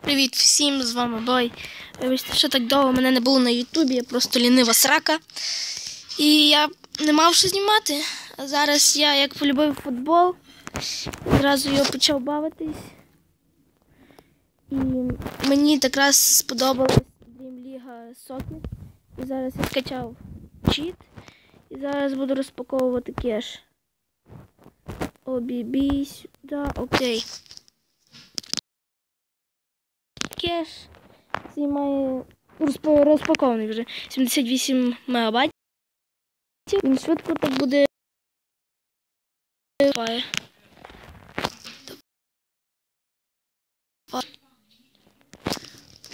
Привіт всім, з вами Бой. Вибачте, що так довго мене не було на Ютубі, я просто лінива срака. І я не мав що знімати. А зараз я як полюбив футбол, одразу його почав бавитись. І мені якраз сподобалась Dream League Soccer. І зараз я скачав чіт. І зараз буду розпаковувати кеш. Обібій сюди, окей. Займає розпа- розпакований вже 78 мегабайтів. Він швидко так буде.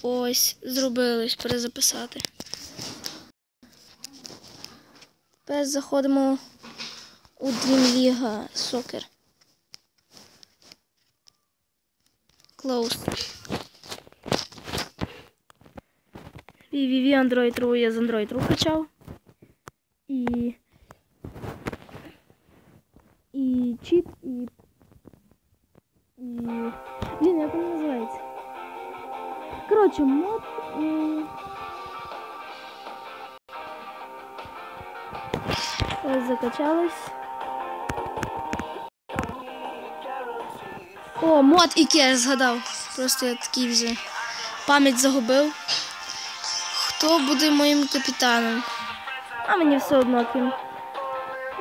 Ось, зробилось перезаписати. Тепер заходимо у Dream League Soccer. Close. Www Android RU я з Android RU качав. І. І чіт, і. І. Блін, як він називається? Коротше, мод. м, Ось закачалось. О, мод і кеш згадав. Просто я такий вже пам'ять загубив. Хто буде моїм капітаном? А мені все одно ким.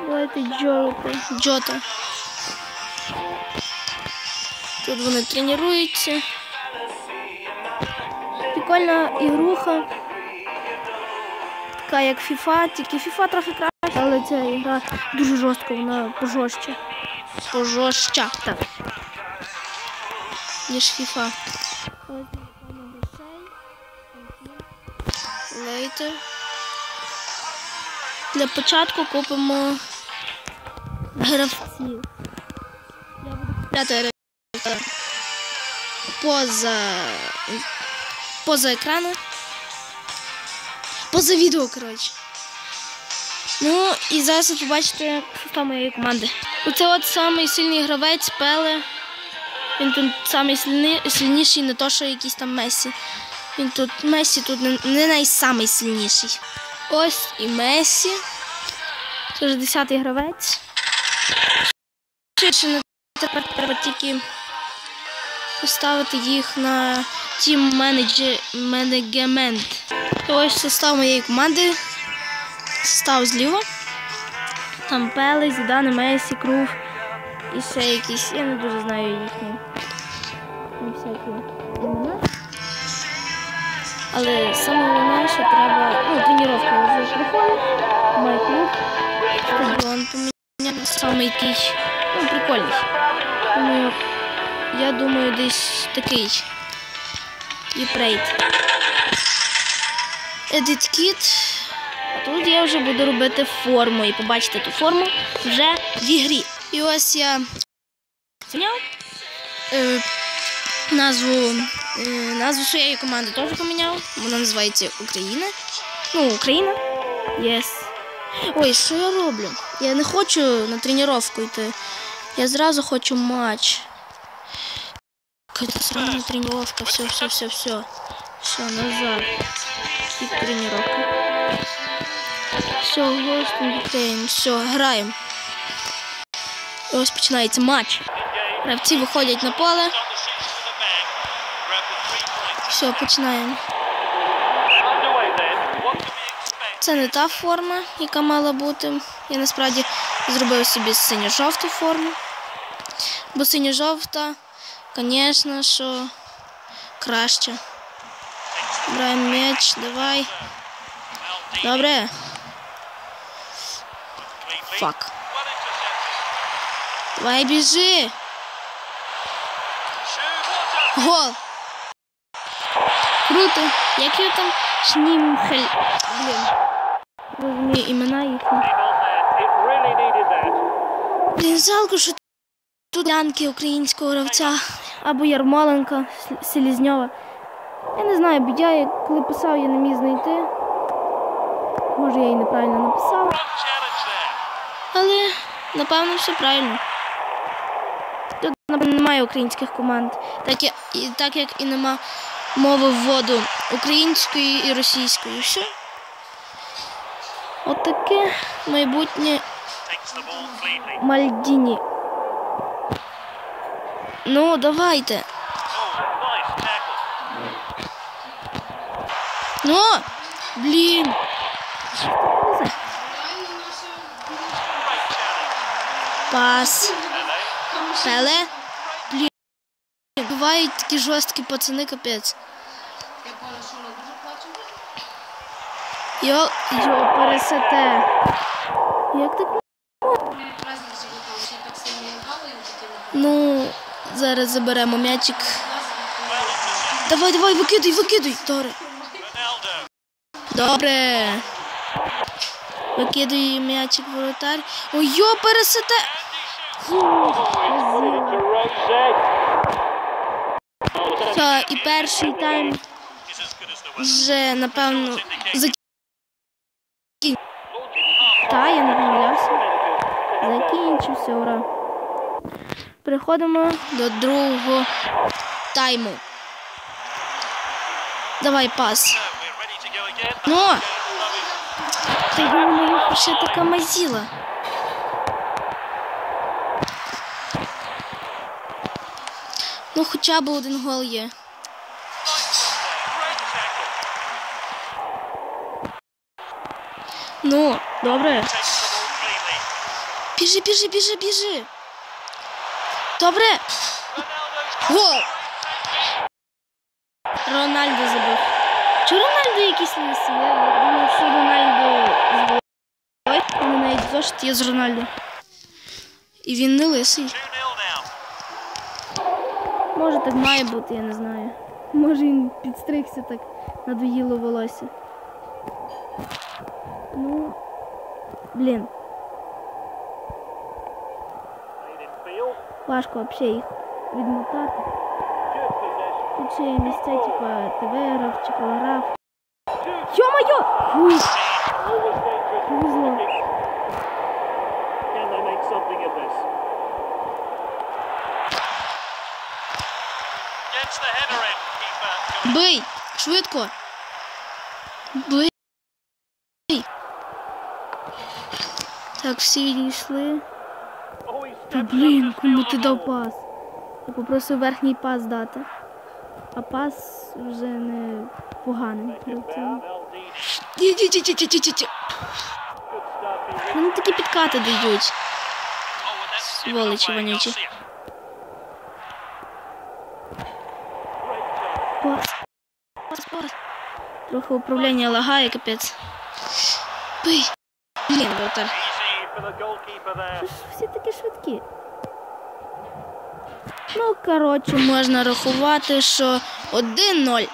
Давайте Джота. Джота. Тут вони тренуються. Прикольна ігруха. Така як FIFA, тільки FIFA трохи краще, але ця ігра дуже жорстка, вона пожорстче. Пожорстча, так. Ніж FIFA. Later. Для початку купимо гравців. Я буду купляти гравця поза, поза екраном. Поза відео, коротше. Ну, і зараз ви побачите состав моєї команди. Оце от самий сильний гравець Пеле. Він тут самий не то, що якийсь там Месі. Він тут Месі тут не, не. Ось і Месі. Це вже 10-й гравець. Ще не тепер треба тільки поставити їх на тім менеджмент. Ось состав моєї команди. Состав зліва. Там Пеле, Зідане, Месі, Крув і ще якісь. Я не дуже знаю їхні Але саме головне, що треба. Ну, тренування вже приходить. Мой клуб. Стадіон поміняв самий який. Ну, прикольний. Думаю, я думаю, десь такий. Юпрейт. Edit Kit. А тут я вже буду робити форму. І побачите ту форму вже в ігрі. І ось я зняв. Е, назву, назву своєї команди теж поміняв. Вона називається Україна. Ну, Україна. Yes. Ой, що я роблю? Я не хочу на тренування йти. Я зразу хочу матч. Сраная тренировка. Все, все, все, все. Все, назад. И тренировка. Все, in Ukraine. Все, граємо. Ось починається матч. Гравці виходять на поле. Все, починаємо. Це не та форма, яка мала бути. Я насправді зробив собі синьо-жовту форму. Бо синьо-жовта, звісно, що краще. Браємо м'яч, давай. Добре. Фак. Давай біжи. Гол. Круто. Як його там Шнімхель. Блін. Розумію імена їхні. Блін, жалко, що тут янки українського гравця або Ярмоленка Селізньова. Я не знаю, бо я коли писав, я не міг знайти. Може, я і неправильно написав. Але напевно все правильно. Тут напевно, немає українських команд, так як, і, так як і нема мови вводу української і російської. Все. Отаке майбутнє. Мальдіні. Ну, давайте. Ну, блін. Пас. Пеле. Блін. Бувають такі жорсткі пацани, капець. Йо, йо, пересете. Як так? Ну, зараз заберемо м'ячик. Давай, давай, викидай, викидай. Добре. Добре. Викидує м'ячик воротар. Ой, йо, пересете. Все, і перший тайм вже, напевно, закінчився. Та, я не помилявся. Закінчився, ура. Переходимо до другого тайму. Давай пас. Ну, та йому ще така мазіла. Ну, хоча б один гол є. Ну, добре. Біжи, біжи, біжи, біжи. Добре. Гол. Рональдо забив. Чи Рональдо якийсь лисий? Я думав, що Рональдо збив. Ой, у мене навіть зошит є з Рональдо. І він не лисий. Може так має бути, я не знаю. Може він підстригся так, надоїло волосся. Ну, блін, Played in field. важко взагалі їх відмотати. Good possession. Тут ще є місця, типа ТВ грав чи програв. Йо-моє! Фуй, Always dangerous. повезло. Can they make something of this? Gets the header in. Keeper. Бий! Швидко! Бий! Так, всі відійшли. Та блін, кому ти дав пас? Я попросив верхній пас дати. А пас вже не. He Вони такі підкати дають. Сволочі вонючі. Пас. Пас, пас. Трохи управління лагає, капець. Бий. Блін, вратар. Що ж всі такі швидкі? Ну, коротше, можна рахувати, що 1-0.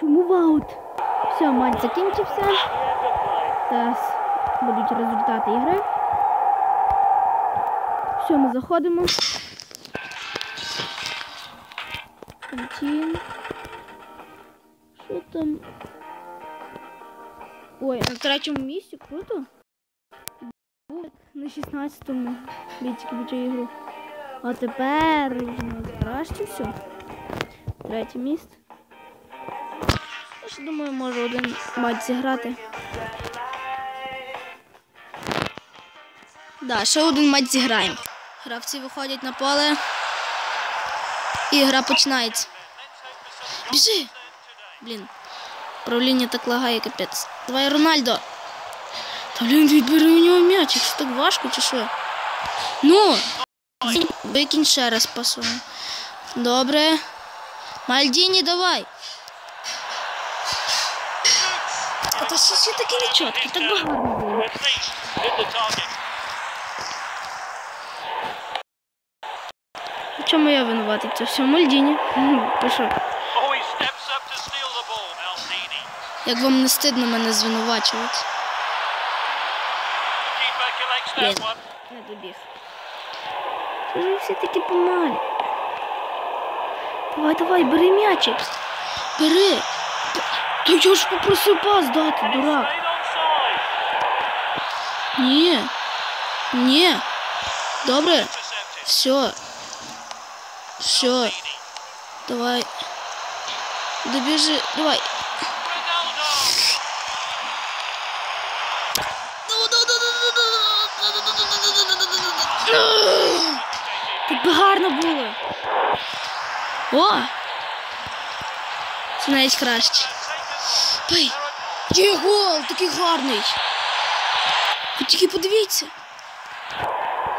Чому ваут? Все, матч закінчився. Зараз будуть результати ігри. Все, ми заходимо. Контін. Що там? Ой, на третьому місці круто. На 16-му бійці бічу ігру. А тепер краще все. Третє місце. Я ж думаю, може один матч зіграти. Да, ще один матч зіграємо. Гравці виходять на поле. І гра починається. Біжи! Блін. Управління так лагає, капець. Давай, Рональдо. Та блін, відбери у нього м'ячик. Що так важко чи що? Ну! Викинь ще раз пасуємо. Добре. Мальдіні, давай. А то що ще таке нечотке, так би гарно було. Чому я винуватий? Це все Мальдіні. Пішов. Як вам не стидно мене звинувачувати? Keeper collects Блін, that one. не добіг. Що ж ви всі такі помалі? Давай, давай, бери м'ячик. Бери. Т- Та я ж попросив пас дати, дурак. Stayed onside. Ні. Ні. Добре. Intercepted. Все. Все, давай. Добіжи, давай. гарно було. О! Це навіть краще. Пий. Є гол, такий гарний. Ви тільки подивіться.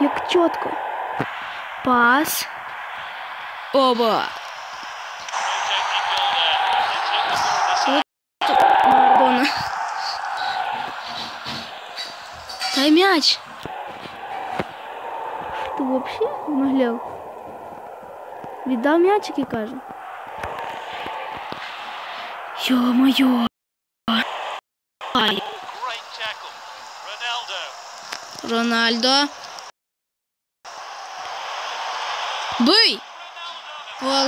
Як чітко. Пас. Оба. Марадона. Дай мяч. Наглял? Віддав м'ячик і каже. Йо-моє. Рональдо. Бий! Гол.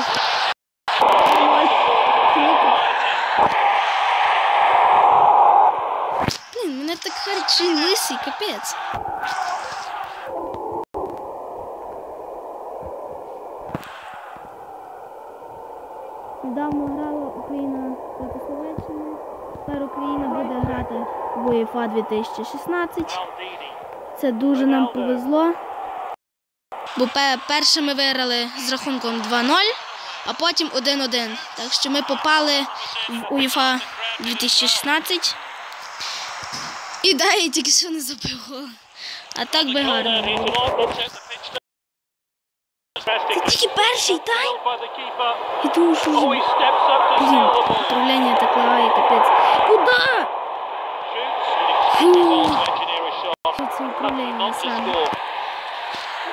Блін, мене так харчить лисий, капець. Недавно грала Україна проти Словаччини. Тепер Україна буде грати в УЄФА 2016. Це дуже нам повезло. Бо пе- перше ми виграли з рахунком 2-0, а потім 1-1. Так що ми попали в УЄФА 2016. І да, я тільки що не забив гол. А так би гарно. Було. the one that set the pitch to- Це тільки перший тайм. By the keeper. Я думаю, що Oh, вже... he steps up to Блін, steal the ball. управління так лагає, капець. Куда? Shoots. And it's well to engineer a shot. Що це управління Not to саме? score.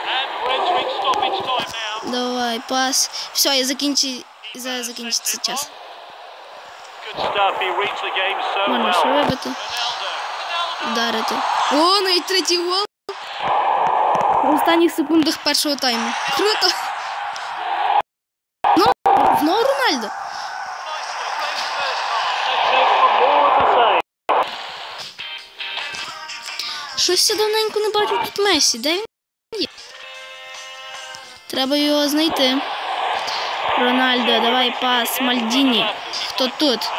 And entering stoppage time now. Давай, пас. Все, я закінчу. Зараз закінчиться час. Good stuff. He reads the game so Можна ще well. вибити. Ronaldo. Вдарити. О, навіть третій гол. В останніх секундах першого тайму. Круто. Ну, знову Рональдо. Щось я давненько не бачу тут Месі. Де він є? Треба його знайти. Рональдо, давай пас. Мальдіні. Хто тут?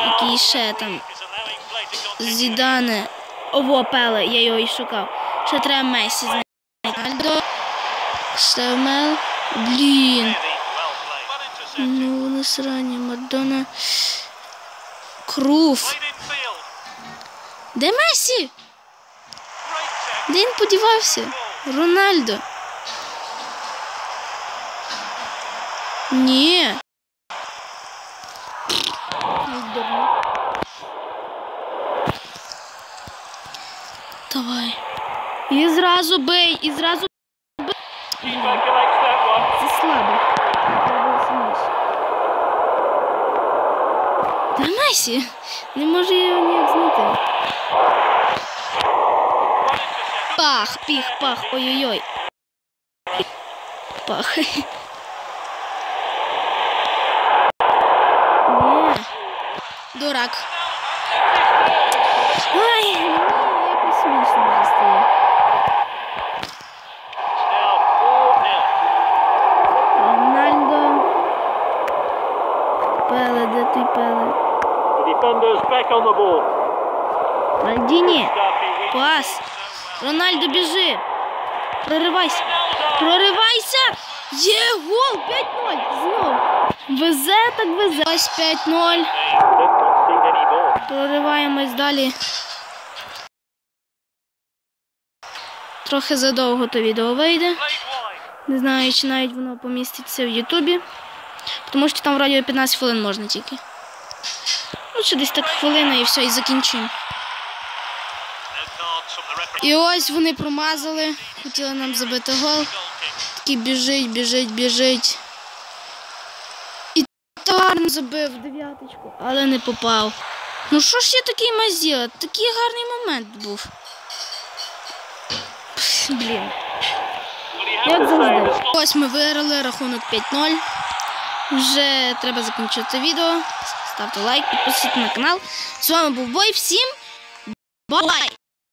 Який ще там? Зідане. Ово, Пеле, я його і шукав. Ще треба Месі знайти. Штемел. Блін. Ну, вони срані, Мадонна. Field. Де Месі? Де він подівався? Рональдо. Ні. Давай. І зразу бий, і зразу one. Це слабо. Та Месі! Не можу я його ніяк знайти. Пах, піх, пах, ой-ой-ой. Пах. Дурак. Ай, reads Пас. Рональдо, біжи. Проривайся. Ronaldo. Проривайся! Є гол! 5-0! Знов. Везе так везе. Ось 5-0. They don't concede any more. Прориваємось далі. Трохи задовго то відео вийде. Не знаю, чи навіть воно поміститься в Ютубі. Тому що там вроді 15 хвилин можна тільки. Ну, ще десь так хвилина і все, і referee. І ось вони промазали. Хотіли нам забити гол. Такий біжить, біжить, біжить. І гарно забив дев'яточку, але не попав. Ну що ж я такий мазіла? Такий гарний момент був. Пф, Блін. Як завжди. Ось ми виграли рахунок 5-0. Вже треба закінчити відео. Ставте лайк, підписуйтесь на канал. З вами був Бой. Всім бай!